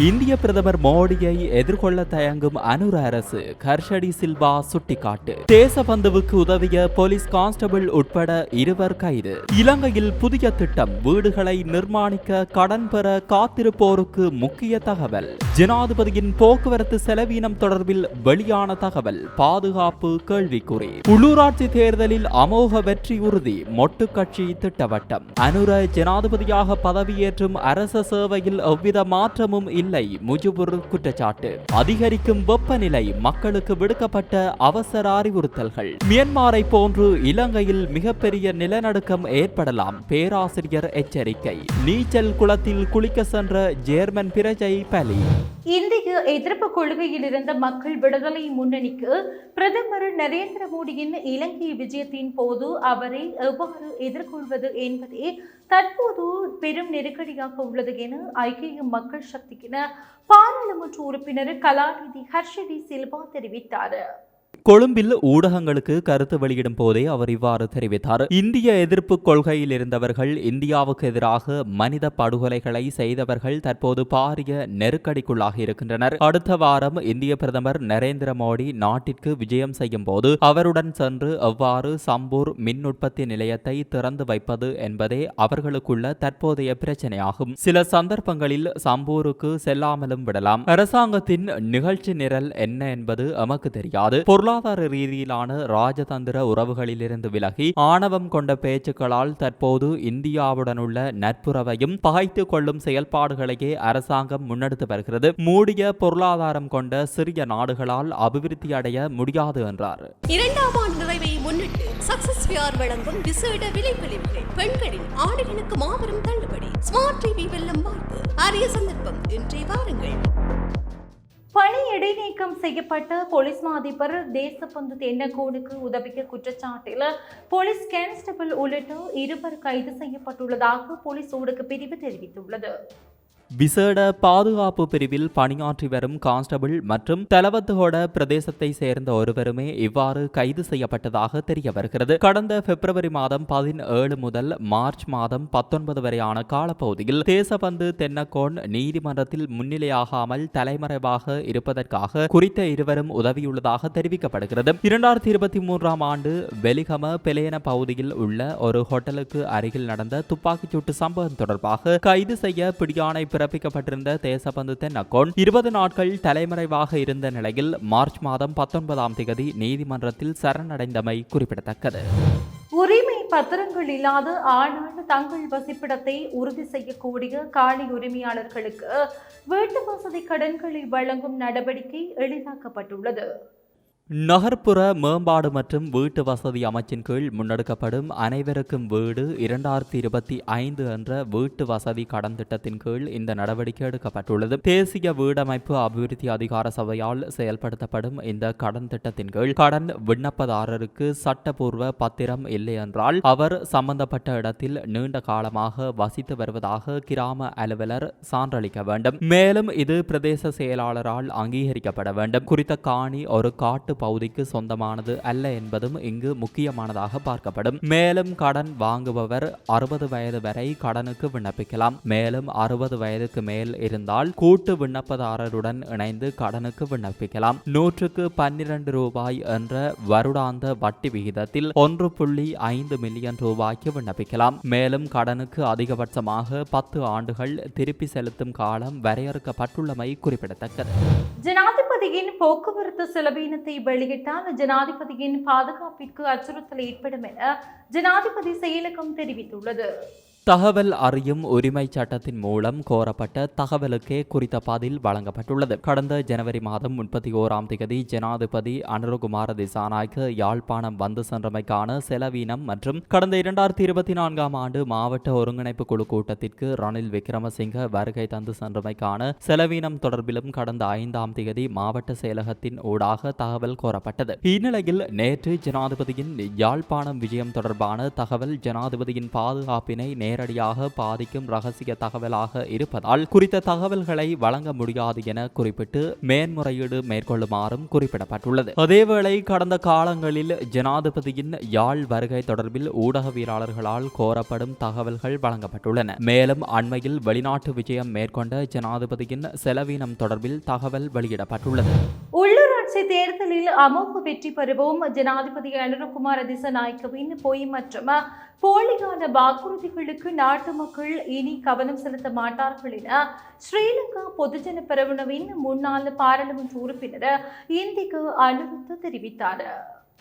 இந்திய பிரதமர் மோடியை எதிர்கொள்ள தயங்கும் அனுர அரசு கர்ஷடி சில்வா சுட்டிக்காட்டு. தேசபந்துவுக்கு உதவிய போலீஸ் கான்ஸ்டபிள் உட்பட இருவர் கைது. இலங்கையில் புதிய திட்டம் வீடுகளை நிர்மாணிக்க கடன் பெற காத்திருப்போருக்கு முக்கிய தகவல். ஜனாதிபதியின் போக்குவரத்து செலவீனம் தொடர்பில் வெளியான தகவல் பாதுகாப்பு கேள்விக்குறி. உள்ளூராட்சி தேர்தலில் அமோக வெற்றி உறுதி மொட்டு கட்சி திட்டவட்டம். அனுர ஜனாதிபதியாக பதவியேற்றும் அரச சேவையில் எவ்வித மாற்றமும் இல்லை முஜிபுர் குற்றச்சாட்டு. அதிகரிக்கும் வெப்பநிலை மக்களுக்கு விடுக்கப்பட்ட அவசர அறிவுறுத்தல்கள். மியன்மாரை போன்று இலங்கையில் மிகப்பெரிய நிலநடுக்கம் ஏற்படலாம் பேராசிரியர் எச்சரிக்கை. நீச்சல் குளத்தில் குளிக்க சென்ற ஜேர்மன் பிரஜை பலி. இந்திய எதிர்ப்பு கொள்கையில் இருந்த மக்கள் விடுதலை முன்னணிக்கு பிரதமர் நரேந்திர மோடியின் இலங்கை விஜயத்தின் போது அவரை எவ்வாறு எதிர்கொள்வது என்பதே தற்போது பெரும் நெருக்கடியாக உள்ளது என ஐக்கிய மக்கள் சக்திக்கென பாராளுமன்ற உறுப்பினர் கலாநிதி ஹர்ஷடி சில்வா தெரிவித்தார். கொழும்பில் ஊடகங்களுக்கு கருத்து வெளியிடும் போதே அவர் இவ்வாறு தெரிவித்தார். இந்திய எதிர்ப்பு கொள்கையில் இருந்தவர்கள் இந்தியாவுக்கு எதிராக மனித படுகொலைகளை செய்தவர்கள் தற்போது பாரிய நெருக்கடிக்குள்ளாக இருக்கின்றனர். அடுத்த வாரம் இந்திய பிரதமர் நரேந்திர மோடி நாட்டிற்கு விஜயம் செய்யும் போது அவருடன் சென்று எவ்வாறு சம்பூர் மின் உற்பத்தி நிலையத்தை திறந்து வைப்பது என்பதே அவர்களுக்குள்ள தற்போதைய பிரச்சனையாகும். சில சந்தர்ப்பங்களில் சம்பூருக்கு செல்லாமலும் விடலாம். அரசாங்கத்தின் நிகழ்ச்சி நிரல் என்ன என்பது எமக்கு தெரியாது. பொருளாதார பொருளாதார ரீதியிலான ராஜதந்திர உறவுகளிலிருந்து விலகி ஆணவம் கொண்ட பேச்சுக்களால் தற்போது இந்தியாவுடனுள்ள நட்புறவையும் பகைத்துக் கொள்ளும் செயல்பாடுகளையே அரசாங்கம் முன்னெடுத்து வருகிறது. மூடிய பொருளாதாரம் கொண்ட சிறிய நாடுகளால் அபிவிருத்தி அடைய முடியாது என்றார். இரண்டாம் ஆண்டு நிறைவை முன்னிட்டு சக்சஸ் விஆர் வழங்கும் விசேட விலைப்பளிவுகள் பெண்களின் ஆடைகளுக்கு மாபெரும் தள்ளுபடி. ஸ்மார்ட் டிவி வெல்லும் வாய்ப்பு. அரிய சந்தர்ப்பம். இன்றே வாருங்கள். பணி இடைநீக்கம் செய்யப்பட்ட போலீஸ் மாதிபர் தேசப்பந்து தேசபந்து தென்னகோனுக்கு உதவிய குற்றச்சாட்டில் போலீஸ் கான்ஸ்டபிள் உள்ளிட்ட இருவர் கைது செய்யப்பட்டுள்ளதாக போலீஸ் ஊடக பிரிவு தெரிவித்துள்ளது. விசேட பாதுகாப்பு பிரிவில் பணியாற்றி வரும் கான்ஸ்டபிள் மற்றும் தலவத்துகோட பிரதேசத்தை சேர்ந்த ஒருவருமே இவ்வாறு கைது செய்யப்பட்டதாக தெரிய வருகிறது. கடந்த பிப்ரவரி மாதம் பதினேழு முதல் மார்ச் மாதம் பத்தொன்பது வரையான காலப்பகுதியில் தேசபந்து தென்னக்கோன் நீதிமன்றத்தில் முன்னிலையாகாமல் தலைமறைவாக இருப்பதற்காக குறித்த இருவரும் உதவியுள்ளதாக தெரிவிக்கப்படுகிறது. இரண்டாயிரத்தி இருபத்தி மூன்றாம் ஆண்டு வெலிகம பெலேன பகுதியில் உள்ள ஒரு ஹோட்டலுக்கு அருகில் நடந்த துப்பாக்கிச்சூட்டு சம்பவம் தொடர்பாக கைது செய்ய பிடியானை பிறப்பிக்கப்பட்டிருந்த தேசபந்து தென் அக்கோன் இருபது நாட்கள் தலைமறைவாக இருந்த நிலையில் மார்ச் மாதம் பத்தொன்பதாம் தேதி நீதிமன்றத்தில் சரணடைந்தமை குறிப்பிடத்தக்கது. உரிமை பத்திரங்கள் இல்லாத ஆனால் தங்கள் வசிப்பிடத்தை உறுதி செய்யக்கூடிய காணி உரிமையாளர்களுக்கு வீட்டு வசதி கடன்களை வழங்கும் நடவடிக்கை எளிதாக்கப்பட்டுள்ளது. நகர்ப்புற மேம்பாடு மற்றும் வீட்டு வசதி அமைச்சின் கீழ் முன்னெடுக்கப்படும் அனைவருக்கும் வீடு இரண்டாயிரத்தி இருபத்தி ஐந்து என்ற வீட்டு வசதி கடன் திட்டத்தின் கீழ் இந்த நடவடிக்கை எடுக்கப்பட்டுள்ளது. தேசிய வீடமைப்பு அபிவிருத்தி அதிகார சபையால் செயல்படுத்தப்படும் இந்த கடன் திட்டத்தின் கீழ் கடன் விண்ணப்பதாரருக்கு சட்டப்பூர்வ பத்திரம் இல்லை என்றால் அவர் சம்பந்தப்பட்ட இடத்தில் நீண்ட காலமாக வசித்து வருவதாக கிராம அலுவலர் சான்றளிக்க வேண்டும். மேலும் இது பிரதேச செயலாளரால் அங்கீகரிக்கப்பட வேண்டும். குறித்த காணி ஒரு காட்டு பகுதிக்கு சொந்தமானது அல்ல என்பதும் இங்கு முக்கியமானதாக பார்க்கப்படும். மேலும் கடன் வாங்குபவர் அறுபது வயது வரை கடனுக்கு விண்ணப்பிக்கலாம். மேலும் அறுபது வயதுக்கு மேல் இருந்தால் கூட்டு விண்ணப்பதாரருடன் இணைந்து கடனுக்கு விண்ணப்பிக்கலாம். நூற்றுக்கு பன்னிரண்டு ரூபாய் என்ற வருடாந்த வட்டி விகிதத்தில் ஒன்று புள்ளி ஐந்து மில்லியன் ரூபாய்க்கு விண்ணப்பிக்கலாம். மேலும் கடனுக்கு அதிகபட்சமாக பத்து ஆண்டுகள் திருப்பி செலுத்தும் காலம் வரையறுக்கப்பட்டுள்ளமை குறிப்பிடத்தக்கது. ஜனாதிபதியின் போக்குவரத்து செலவீனத்தை வெளியிட்டால் ஜனாதிபதியின் பாதுகாப்பிற்கு அச்சுறுத்தல் ஏற்படும் என ஜனாதிபதி செயலகம் தெரிவித்துள்ளது. தகவல் அறியும் உரிமை சட்டத்தின் மூலம் கோரப்பட்ட தகவலுக்கே குறித்த பதில் வழங்கப்பட்டுள்ளது. கடந்த ஜனவரி மாதம் முப்பத்தி ஓராம் தேதி ஜனாதிபதி அனுரகுமார திசாநாயக்க யாழ்ப்பாணம் வந்து சென்றமைக்கான செலவீனம் மற்றும் கடந்த இரண்டாயிரத்தி இருபத்தி நான்காம் ஆண்டு மாவட்ட ஒருங்கிணைப்பு குழு கூட்டத்திற்கு ரணில் விக்ரமசிங்க வருகை தந்து சென்றமைக்கான செலவீனம் தொடர்பிலும் கடந்த ஐந்தாம் தேதி மாவட்ட செயலகத்தின் ஊடாக தகவல் கோரப்பட்டது. இந்நிலையில் நேற்று ஜனாதிபதியின் யாழ்ப்பாணம் விஜயம் தொடர்பான தகவல் ஜனாதிபதியின் பாதுகாப்பினை நேரடியாக பாதிக்கும் ரகசிய தகவலாக இருப்பதால் குறித்த தகவல்களை வழங்க முடியாது என குறிப்பிட்டு மேன்முறையீடு மேற்கொள்ளுமாறும் குறிப்பிடப்பட்டுள்ளது. அதேவேளை கடந்த காலங்களில் ஜனாதிபதியின் யாழ் வருகை தொடர்பில் ஊடகவியலாளர்களால் கோரப்படும் தகவல்கள் வழங்கப்பட்டுள்ளன. மேலும் அண்மையில் வெளிநாட்டு விஜயம் மேற்கொண்ட ஜனாதிபதியின் செலவீனம் தொடர்பில் தகவல் வெளியிடப்பட்டுள்ளது. உள்ளாட்சி தேர்தலில் அமோக வெற்றி பெறுவோம். ஜனாதிபதி அனுரகுமார திசநாயக்கவின் பொய் மற்றும் போலியான வாக்குறுதிகளுக்கு நாட்டு மக்கள் இனி கவனம் செலுத்த மாட்டார்கள் என ஸ்ரீலங்கா பொதுஜன பெரமுனவின் முன்னாள் பாராளுமன்ற உறுப்பினர் இந்திக்கு அனுமதி தெரிவித்தார்.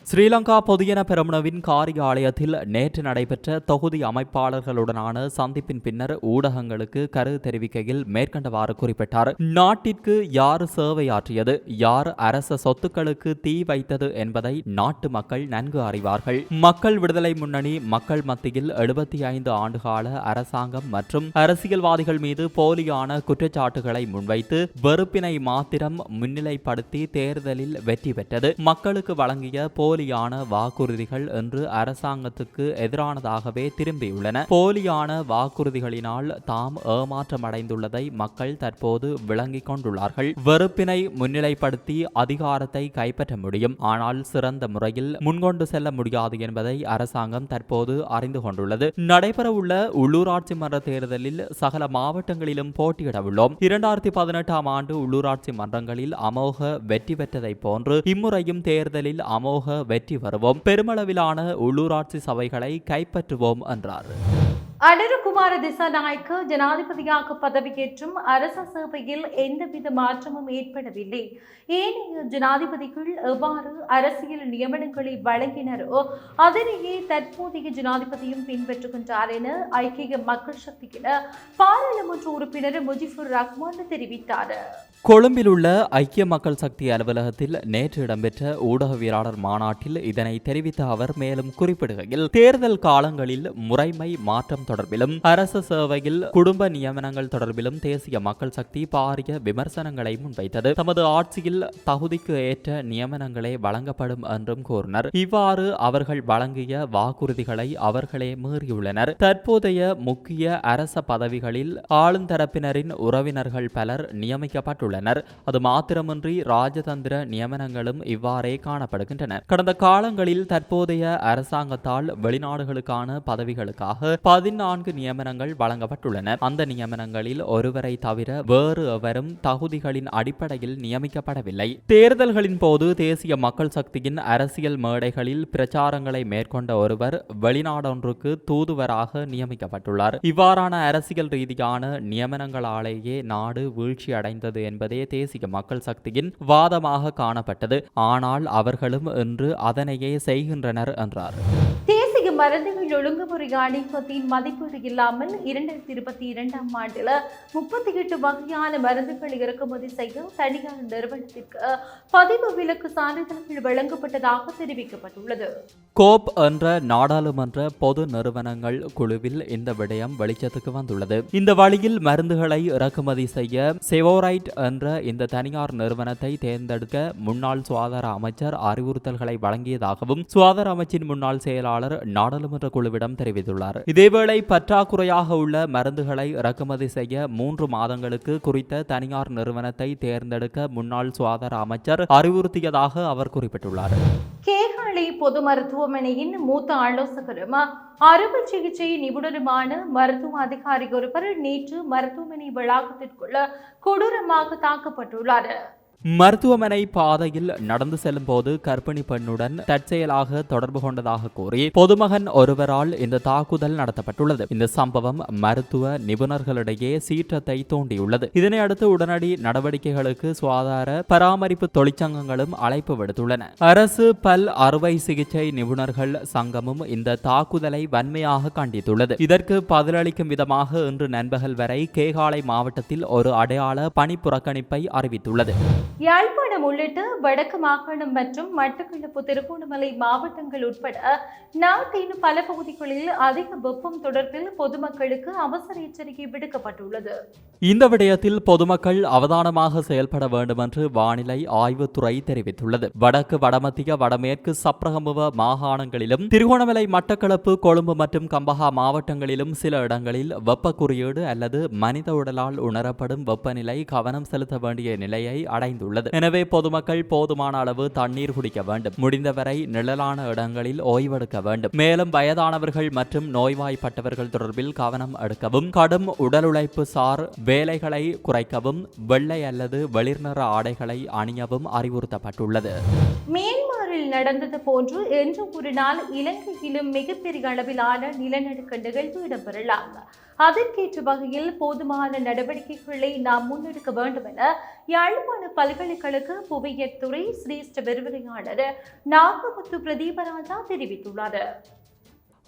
ஸ்ரீலங்கா பொதுஜன பெரமுனவின் காரியாலயத்தில் நேற்று நடைபெற்ற தொகுதி அமைப்பாளர்களுடனான சந்திப்பின் பின்னர் ஊடகங்களுக்கு கரு தெரிவிக்கையில் மேற்கண்டவாறு குறிப்பிட்டார். நாட்டிற்கு யார் சேவையாற்றியது? யார் அரச சொத்துக்களுக்கு தீ வைத்தது என்பதை நாட்டு மக்கள் நன்கு அறிவார்கள். மக்கள் விடுதலை முன்னணி மக்கள் மத்தியில் எழுபத்தி ஐந்து ஆண்டுகால அரசாங்கம் மற்றும் அரசியல்வாதிகள் மீது போலியான குற்றச்சாட்டுகளை முன்வைத்து வெறுப்பினை மாத்திரம் முன்னிலைப்படுத்தி தேர்தலில் வெற்றி பெற்றது. மக்களுக்கு வழங்கிய போலியான வாக்குறுதிகள் என்று அரசாங்கத்துக்கு எதிரானதாகவே திரும்பியுள்ளன. போலியான வாக்குறுதிகளினால் தாம் ஏமாற்றமடைந்துள்ளதை மக்கள் தற்போது விளங்கிக் கொண்டுள்ளார்கள். வெறுப்பினை முன்னிலைப்படுத்தி அதிகாரத்தை கைப்பற்ற முடியும். ஆனால் சிறந்த முறையில் முன்கொண்டு செல்ல முடியாது என்பதை அரசாங்கம் தற்போது அறிந்து கொண்டுள்ளது. நடைபெறவுள்ள உள்ளூராட்சி மன்ற தேர்தலில் சகல மாவட்டங்களிலும் போட்டியிட உள்ளோம் இரண்டாயிரத்தி பதினெட்டாம் ஆண்டு உள்ளூராட்சி மன்றங்களில் அமோக வெற்றி பெற்றதை போன்று இம்முறையும் தேர்தலில் அமோக வெற்றி வருவோம் பெருமளவிலான உள்ளூராட்சி சபைகளை கைப்பற்றுவோம் என்றார். அடருகுமார திசாநாயக்க ஜனாதிபதியாக பதவியேற்றும் அரச சேவையில் எந்தவித மாற்றமும் ஏற்படவில்லை. ஏனைய ஜனாதிபதிகள் எவ்வாறு அரசியல் நியமனங்களை வழங்கினரோ அதனையே தற்போதைய ஜனாதிபதியும் பின்பற்றுகின்றார் என ஐக்கிய மக்கள் சக்தியின பாராளுமன்ற உறுப்பினர் முஜிபுர் ரஹ்மான் தெரிவித்தார். கொழும்பில் உள்ள ஐக்கிய மக்கள் சக்தி அலுவலகத்தில் நேற்று இடம்பெற்ற ஊடகவியலாளர் மாநாட்டில் இதனை தெரிவித்த அவர் மேலும் குறிப்பிடுகையில் தேர்தல் காலங்களில் முறைமை மாற்றம் தொடர்பிலும் அரசு சேவையில் குடும்ப நியமனங்கள் தொடர்பிலும் தேசிய மக்கள் சக்தி பாரிய விமர்சனங்களை முன்வைத்தது. தமது ஆட்சியில் தகுதிக்கு ஏற்ற நியமனங்களே வழங்கப்படும் என்றும் கூறினர். இவ்வாறு அவர்கள் வழங்கிய வாக்குறுதிகளை அவர்களே மீறியுள்ளனர். தற்போதைய முக்கிய அரச பதவிகளில் ஆளுந்தரப்பினரின் உறவினர்கள் பலர் நியமிக்கப்பட்டுள்ளனர். அது மாத்திரமின்றி ராஜதந்திர நியமனங்களும் இவ்வாறே காணப்படுகின்றன கடந்த காலங்களில் தற்போதைய அரசாங்கத்தால் வெளிநாடுகளுக்கான பதவிகளுக்காக பதினான்கு நியமனங்கள் வழங்கப்பட்டுள்ளன. அந்த நியமனங்களில் ஒருவரை தவிர வேறு எவரும் தகுதிகளின் அடிப்படையில் நியமிக்கப்படவில்லை. தேர்தல்களின் போது தேசிய மக்கள் சக்தியின் அரசியல் மேடைகளில் பிரச்சாரங்களை மேற்கொண்ட ஒருவர் வெளிநாடொன்றுக்கு தூதுவராக நியமிக்கப்பட்டுள்ளார். இவ்வாறான அரசியல் ரீதியான நியமனங்களாலேயே நாடு வீழ்ச்சி அடைந்தது என்பது தேசிய மக்கள் சக்தியின் வாதமாக காணப்பட்டது. ஆனால் அவர்களும் இன்று அதனையே செய்கின்றனர் என்றார். தேசிய மருந்துகள் ஒழுங்குமுறை ஆணையத்தின் மதிப்பீடு இல்லாமல் இரண்டாயிரத்தி இருபத்தி இரண்டாம் ஆண்டில் முப்பத்தி எட்டு வகையான மருந்துகள் இறக்குமதி செய்ய தனியார் நிறுவனத்திற்கு பதிவு விலக்கு சான்றிதழ்கள் வழங்கப்பட்டதாக தெரிவிக்கப்பட்டுள்ளது. கோப் என்ற நாடாளுமன்ற பொது நிறுவனங்கள் குழுவில் இந்த விடயம் வெளிச்சத்துக்கு வந்துள்ளது. இந்த வழியில் மருந்துகளை இறக்குமதி செய்ய செவோரைட் என்ற இந்த தனியார் நிறுவனத்தை தேர்ந்தெடுக்க முன்னாள் சுகாதார அமைச்சர் அறிவுறுத்தல்களை வழங்கியதாகவும் சுகாதார அமைச்சின் முன்னாள் செயலாளர் நாடாளுமன்ற குழுவிடம் தெரிவித்துள்ளார். இதேவேளை பற்றாக்குறையாக உள்ள மருந்துகளை இறக்குமதி செய்ய மூன்று மாதங்களுக்கு குறித்த தனியார் நிறுவனத்தை தேர்ந்தெடுக்க முன்னாள் சுகாதார அமைச்சர் அறிவுறுத்தியதாக அவர் குறிப்பிட்டுள்ளார். கேகாலை பொது மருத்துவமனையின் மூத்த ஆலோசகரும் அறுவை சிகிச்சை நிபுணருமான மருத்துவ அதிகாரி ஒருவர் நேற்று மருத்துவமனை வளாகத்திற்குள்ள கொடூரமாக தாக்கப்பட்டுள்ளார். மருத்துவமனை பாதையில் நடந்து செல்லும் போது கர்ப்பிணி பெண்ணுடன் தற்செயலாக தொடர்பு கொண்டதாக கூறி பொதுமகன் ஒருவரால் இந்த தாக்குதல் நடத்தப்பட்டுள்ளது. இந்த சம்பவம் மருத்துவ நிபுணர்களிடையே சீற்றத்தை தூண்டியுள்ளது. இதனையடுத்து உடனடி நடவடிக்கைகளுக்கு சுகாதார பராமரிப்பு தொழிற்சங்கங்களும் அழைப்பு விடுத்துள்ளன. அரசு பல் அறுவை சிகிச்சை நிபுணர்கள் சங்கமும் இந்த தாக்குதலை வன்மையாக கண்டித்துள்ளது. இதற்கு பதிலளிக்கும் விதமாக இன்று நண்பகல் வரை கேகாலை மாவட்டத்தில் ஒரு அடையாள பணி புறக்கணிப்பை அறிவித்துள்ளது. யாழ்ப்பாணம் உள்ளிட்ட வடக்கு மாகாணம் மற்றும் மட்டக்களப்பு திருகோணமலை மாவட்டங்கள் உட்பட நாட்டின் பல பகுதிகளில் அதிக வெப்பம் தொடர்பில் பொதுமக்களுக்கு அவசர எச்சரிக்கை விடுக்கப்பட்டுள்ளது. இந்த விடயத்தில் பொதுமக்கள் அவதானமாக செயல்பட வேண்டும் என்று வானிலை ஆய்வுத்துறை தெரிவித்துள்ளது. வடக்கு வடமத்திய வடமேற்கு சப்ரகமுவ மாகாணங்களிலும் திருகோணமலை மட்டக்களப்பு கொழும்பு மற்றும் கம்பஹா மாவட்டங்களிலும் சில இடங்களில் வெப்ப குறியீடு அல்லது மனித உடலால் உணரப்படும் வெப்பநிலை கவனம் செலுத்த வேண்டிய நிலையை அடைந்துள்ளது எனவே பொதுமக்கள் போதுமான அளவு தண்ணீர் குடிக்க வேண்டும். முடிந்தவரை நிழலான இடங்களில் ஓய்வெடுக்க வேண்டும். மேலும் வயதானவர்கள் மற்றும் நோய்வாய்ப்பட்டவர்கள் தொடர்பில் கவனம் எடுக்கவும் கடும் உடல் உழைப்பு சார் வேலைகளை குறைக்கவும் வெள்ளை அல்லது வெளிர்நிற ஆடைகளை அணியவும் அறிவுறுத்தப்பட்டுள்ளது. மியான்மரில் நடந்தது போன்று என்று ஒரு நாள் இலங்கையிலும் மிகப்பெரிய அளவிலான நிலநடுக்க நிகழ்வு இடம்பெறலாம் அதற்கேற்ற வகையில் போதுமான நடவடிக்கைகளை நாம் முன்னெடுக்க வேண்டும் என யாழ்ப்பாண பல்கலைக்கழக புவியியல் துறை சிரேஷ்ட விரிவுரையாளர் நாகமுத்து பிரதீபராஜா தெரிவித்துள்ளார்.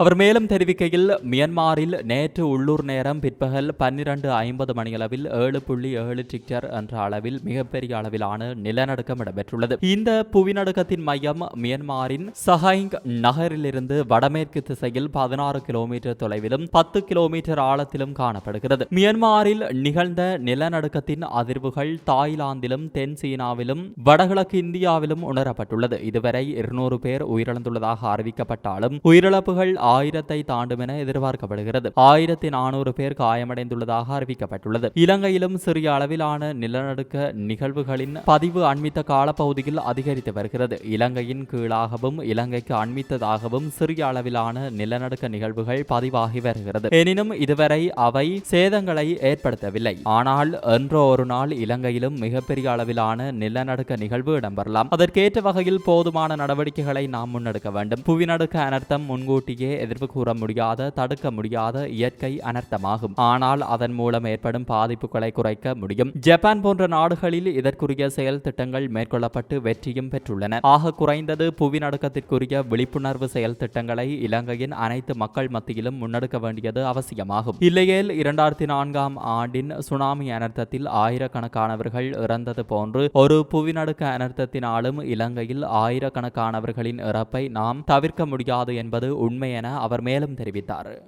அவர் மேலும் தெரிவிக்கையில் மியன்மாரில் நேற்று உள்ளூர் நேரம் பிற்பகல் பன்னிரண்டு ஐம்பது மணியளவில் ஏழு புள்ளி ஏழு டிக்டர் என்ற அளவில் மிகப்பெரிய அளவிலான நிலநடுக்கம் இடம்பெற்றுள்ளது. இந்த புவிநடுக்கத்தின் மையம் மியன்மாரின் சஹைங் நகரிலிருந்து வடமேற்கு திசையில் பதினாறு கிலோமீட்டர் தொலைவிலும் பத்து கிலோமீட்டர் ஆழத்திலும் காணப்படுகிறது. மியன்மாரில் நிகழ்ந்த நிலநடுக்கத்தின் அதிர்வுகள் தாய்லாந்திலும் தென் சீனாவிலும் வடகிழக்கு இந்தியாவிலும் உணரப்பட்டுள்ளது. இதுவரை இருநூறு பேர் உயிரிழந்துள்ளதாக அறிவிக்கப்பட்டாலும் உயிரிழப்புகள் ஆயிரத்தை தாண்டும் என எதிர்பார்க்கப்படுகிறது. ஆயிரத்தி நானூறு பேர் காயமடைந்துள்ளதாக அறிவிக்கப்பட்டுள்ளது. இலங்கையிலும் சிறிய அளவிலான நிலநடுக்க நிகழ்வுகளின் பதிவு அண்மித்த காலப்பகுதியில் அதிகரித்து வருகிறது. இலங்கையின் கீழாகவும் இலங்கைக்கு அண்மித்ததாகவும் சிறிய அளவிலான நிலநடுக்க நிகழ்வுகள் பதிவாகி வருகிறது. எனினும் இதுவரை அவை சேதங்களை ஏற்படுத்தவில்லை. ஆனால் என்றோ ஒரு நாள் இலங்கையிலும் மிகப்பெரிய அளவிலான நிலநடுக்க நிகழ்வு இடம்பெறலாம். அதற்கேற்ற வகையில் போதுமான நடவடிக்கைகளை நாம் முன்னெடுக்க வேண்டும். புவிநடுக்க அனர்த்தம் முன்கூட்டியே எதிர்ப்பு கூற முடியாத தடுக்க முடியாத இயற்கை அனர்த்தமாகும். ஆனால் அதன் மூலம் ஏற்படும் பாதிப்புகளை குறைக்க முடியும். ஜப்பான் போன்ற நாடுகளில் இதற்குரிய செயல் திட்டங்கள் மேற்கொள்ளப்பட்டு வெற்றியும் பெற்றுள்ளன. ஆக குறைந்தது புவிநடுக்கத்திற்குரிய விழிப்புணர்வு செயல் திட்டங்களை இலங்கையின் அனைத்து மக்கள் மத்தியிலும் முன்னெடுக்க வேண்டியது அவசியமாகும். இல்லையேல் இரண்டாயிரத்தி நான்காம் ஆண்டின் சுனாமி அனர்த்தத்தில் ஆயிரக்கணக்கானவர்கள் இறந்தது போன்று ஒரு புவிநடுக்க அனர்த்தத்தினாலும் இலங்கையில் ஆயிரக்கணக்கானவர்களின் இறப்பை நாம் தவிர்க்க முடியாது என்பது உண்மை என அவர் மேலும் தெரிவித்தார்.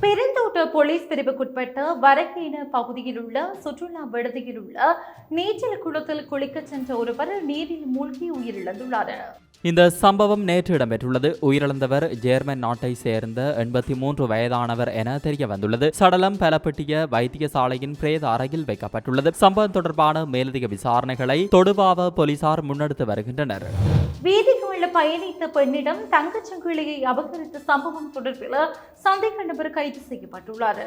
பெருந்தோட்ட போலீஸ் பிரிவுக்குட்பட்ட வரக்கேன பகுதியில் உள்ள சுற்றுலா விடுதியில் உள்ள நீச்சல் குளத்தில் குளிக்கச் சென்ற ஒருவர் நீரில் மூழ்கி உயிரிழந்துள்ளார். இந்த சம்பவம் நேற்று இடம்பெற்றுள்ளது. உயிரிழந்தவர் ஜேர்மன் நாட்டை சேர்ந்த எண்பத்தி மூன்று வயதானவர் என தெரிய வந்துள்ளது சடலம் பலப்பட்டிய வைத்தியசாலையின் பிரேத அறையில் வைக்கப்பட்டுள்ளது. சம்பவம் தொடர்பான மேலதிக விசாரணைகளை தொடுவாவ போலீசார் முன்னெடுத்து வருகின்றனர். வீதிகளில் பயணித்த பெண்ணிடம் தங்கச்சங்கிலியை அபகரித்த சம்பவம் தொடர்பில் சந்தேக நபர் கைது செய்யப்பட்டுள்ளார்.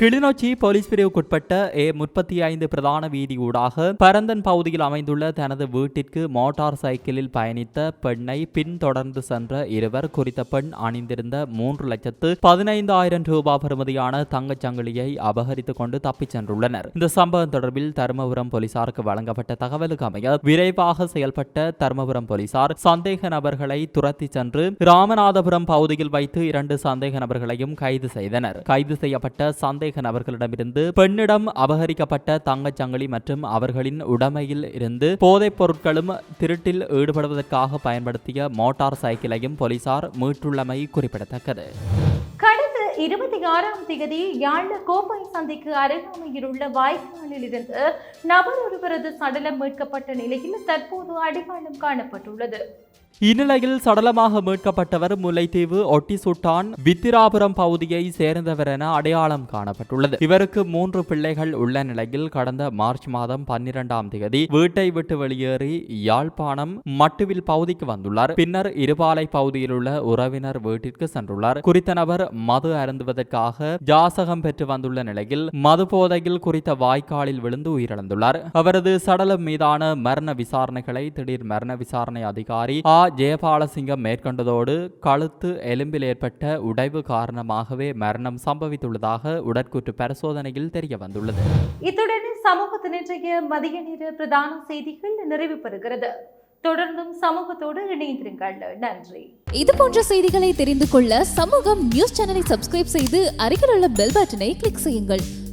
கிளிநொச்சி போலீஸ் பிரிவுக்குட்பட்ட ஏ முப்பத்தி ஐந்து பிரதான வீதி ஊடாக பரந்தன் பகுதியில் அமைந்துள்ள தனது வீட்டிற்கு மோட்டார் சைக்கிளில் பயணித்த பெண்ணை பின்தொடர்ந்து சென்ற இருவர் குறித்த பெண் அணிந்திருந்த மூன்று லட்சத்து பதினைந்தாயிரம் ரூபாய் பெறுமதியான தங்கச் சங்கிலியை அபகரித்துக் கொண்டு தப்பிச் சென்றுள்ளனர். இந்த சம்பவம் தொடர்பில் தருமபுரம் போலீசாருக்கு வழங்கப்பட்ட தகவலுக்கு அமைய விரைவாக செயல்பட்ட தருமபுரம் போலீசார் சந்தேக நபர்களை துரத்தி சென்று ராமநாதபுரம் பகுதியில் வைத்து இரண்டு சந்தேக நபர்களையும் கைது செய்தனர். கைது செய்யப்பட்ட சந்தேக நபர்களிடமிருந்து பெண்ணிடம் அபகரிக்கப்பட்ட தங்கச்சங்கிலி மற்றும் அவர்களின் உடைமையில் இருந்து போதைப் பொருட்களும் திருட்டில் ஈடுபடுவதற்காக பயன்படுத்திய மோட்டார் சைக்கிளையும் போலீசார் மீட்டுள்ளமை குறிப்பிடத்தக்கது. கடந்த இருபத்தி ஆறாம் தேதி யாழ் கோப்பை சந்தைக்கு அருகாமையில் உள்ள வாய்க்காலில் இருந்து நபர் ஒருவரது சடலம் மீட்கப்பட்ட நிலையில் தற்போது அடையாளம் காணப்பட்டுள்ளது. இந்நிலையில் சடலமாக மீட்கப்பட்டவர் முல்லைத்தீவு ஒட்டிசுட்டான் வித்திராபுரம் பகுதியை சேர்ந்தவர் என அடையாளம் காணப்பட்டுள்ளது. இவருக்கு மூன்று பிள்ளைகள் உள்ள நிலையில் கடந்த மார்ச் மாதம் பன்னிரண்டாம் தேதி வீட்டை விட்டு வெளியேறி யாழ்ப்பாணம் மட்டுவில் பகுதிக்கு வந்துள்ளார். பின்னர் இருபாலை பகுதியில் உள்ள உறவினர் வீட்டிற்கு சென்றுள்ளார். குறித்த நபர் மது அருந்துவதற்காக ஜாசகம் பெற்று வந்துள்ள நிலையில் மது போதையில் குறித்த வாய்க்காலில் விழுந்து உயிரிழந்துள்ளார். அவரது சடலம் மீதான மரண விசாரணைகளை திடீர் மரண விசாரணை அதிகாரி ஆ ஜெயபாலசிங்கம் மேற்கொண்டதோடு கழுத்து எலும்பில் ஏற்பட்ட உடைவு காரணமாகவே மரணம் சம்பவித்துள்ளதாக உடற்கூற்று பரிசோதனையில் தெரிய வந்துள்ளது இத்துடன் சமூகத்தின் இன்றைய மதிய நேர பிரதான செய்திகள் நிறைவு பெறுகிறது. தொடர்ந்தும் சமூகத்தோடு இணைந்திருங்கள். நன்றி. இது போன்ற செய்திகளை தெரிந்து கொள்ள சமூகம் நியூஸ் சேனலை சப்ஸ்கிரைப் செய்து அருகில் உள்ள பெல் பட்டனை கிளிக் செய்யுங்கள்.